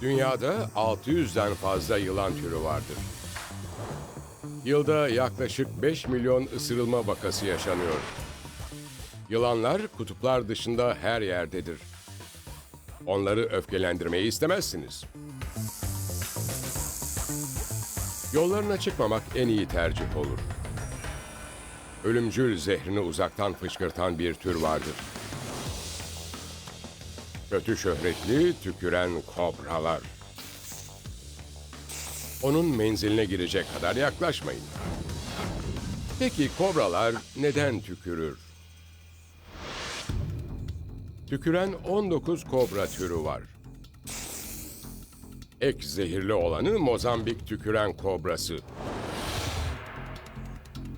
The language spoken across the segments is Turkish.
Dünyada 600'den fazla yılan türü vardır. Yılda yaklaşık 5 milyon ısırılma vakası yaşanıyor. Yılanlar kutuplar dışında her yerdedir. Onları öfkelendirmeyi istemezsiniz. Yollarına çıkmamak en iyi tercih olur. Ölümcül zehrini uzaktan fışkırtan bir tür vardır. Kötü şöhretli tüküren kobralar. Onun menziline girecek kadar yaklaşmayın. Peki kobralar neden tükürür? Tüküren 19 kobra türü var. Ek zehirli olanı Mozambik tüküren kobrası.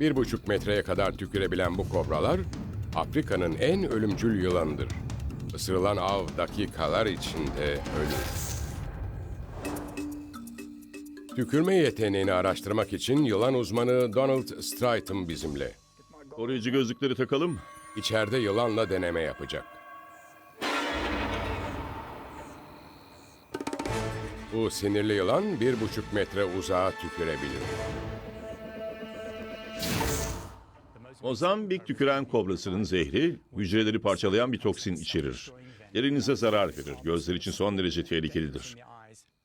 Bir buçuk metreye kadar tükürebilen bu kobralar, Afrika'nın en ölümcül yılanıdır. Isırılan av dakikalar içinde ölür. Tükürme yeteneğini araştırmak için yılan uzmanı Donald Strayton bizimle. Koruyucu gözlükleri takalım. İçeride yılanla deneme yapacak. Bu sinirli yılan bir buçuk metre uzağa tükürebilir. Mozambik tüküren kobrasının zehri hücreleri parçalayan bir toksin içerir. Derinize zarar verir. Gözler için son derece tehlikelidir.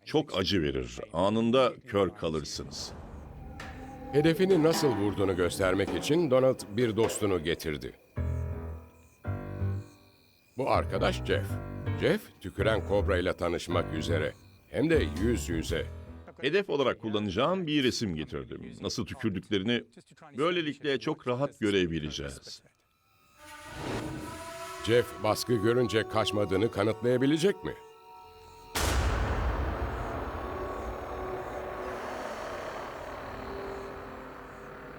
Çok acı verir. Anında kör kalırsınız. Hedefini nasıl vurduğunu göstermek için Donald bir dostunu getirdi. Bu arkadaş Jeff. Jeff, tüküren kobra ile tanışmak üzere. Hem de yüz yüze. Hedef olarak kullanacağım bir resim getirdim. Nasıl tükürdüklerini böylelikle çok rahat görebileceğiz. Jeff baskı görünce kaçmadığını kanıtlayabilecek mi?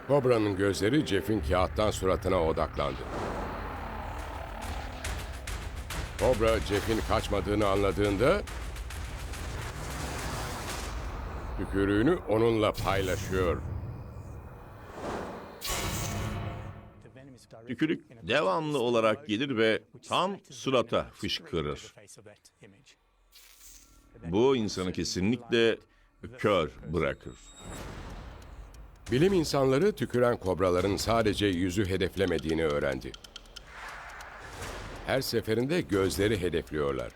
Kobra'nın gözleri Jeff'in kağıttan suratına odaklandı. Kobra Jeff'in kaçmadığını anladığında tükürüğünü onunla paylaşıyor. Tükürük devamlı olarak gelir ve tam surata fışkırır. Bu insanı kesinlikle kör bırakır. Bilim insanları tüküren kobraların sadece yüzü hedeflemediğini öğrendi. Her seferinde gözleri hedefliyorlar.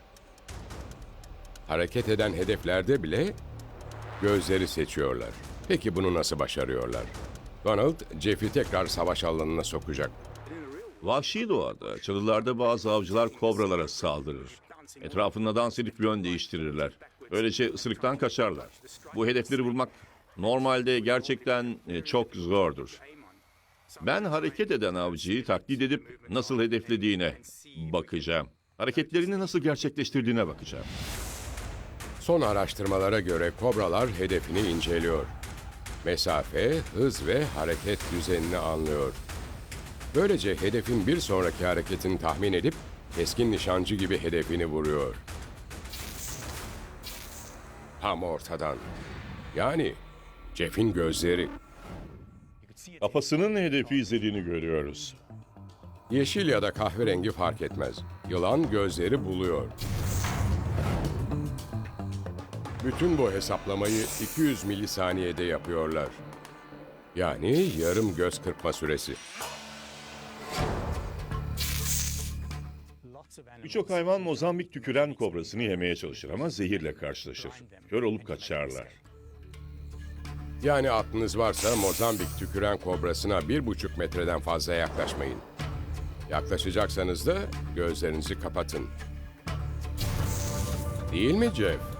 Hareket eden hedeflerde bile gözleri seçiyorlar. Peki bunu nasıl başarıyorlar? Donald, Jeff'i tekrar savaş alanına sokacak. Vahşi doğada, çalılarda bazı avcılar kobralara saldırır. Etrafında dans edip yön değiştirirler. Böylece ısırıktan kaçarlar. Bu hedefleri vurmak normalde gerçekten e, çok zordur. Ben hareket eden avcıyı taklit edip nasıl hedeflediğine bakacağım. Hareketlerini nasıl gerçekleştirdiğine bakacağım. Son araştırmalara göre kobralar hedefini inceliyor. Mesafe, hız ve hareket düzenini anlıyor. Böylece hedefin bir sonraki hareketini tahmin edip keskin nişancı gibi hedefini vuruyor. Tam ortadan. Yani Jeff'in gözleri. Kafasının hedefi izlediğini görüyoruz. Yeşil ya da kahverengi fark etmez. Yılan gözleri buluyor. Bütün bu hesaplamayı 200 milisaniyede yapıyorlar. Yani yarım göz kırpma süresi. Birçok hayvan Mozambik tüküren kobrasını yemeye çalışır ama zehirle karşılaşır. Kör olup kaçarlar. Yani aklınız varsa Mozambik tüküren kobrasına bir buçuk metreden fazla yaklaşmayın. Yaklaşacaksanız da gözlerinizi kapatın. Değil mi Jeff?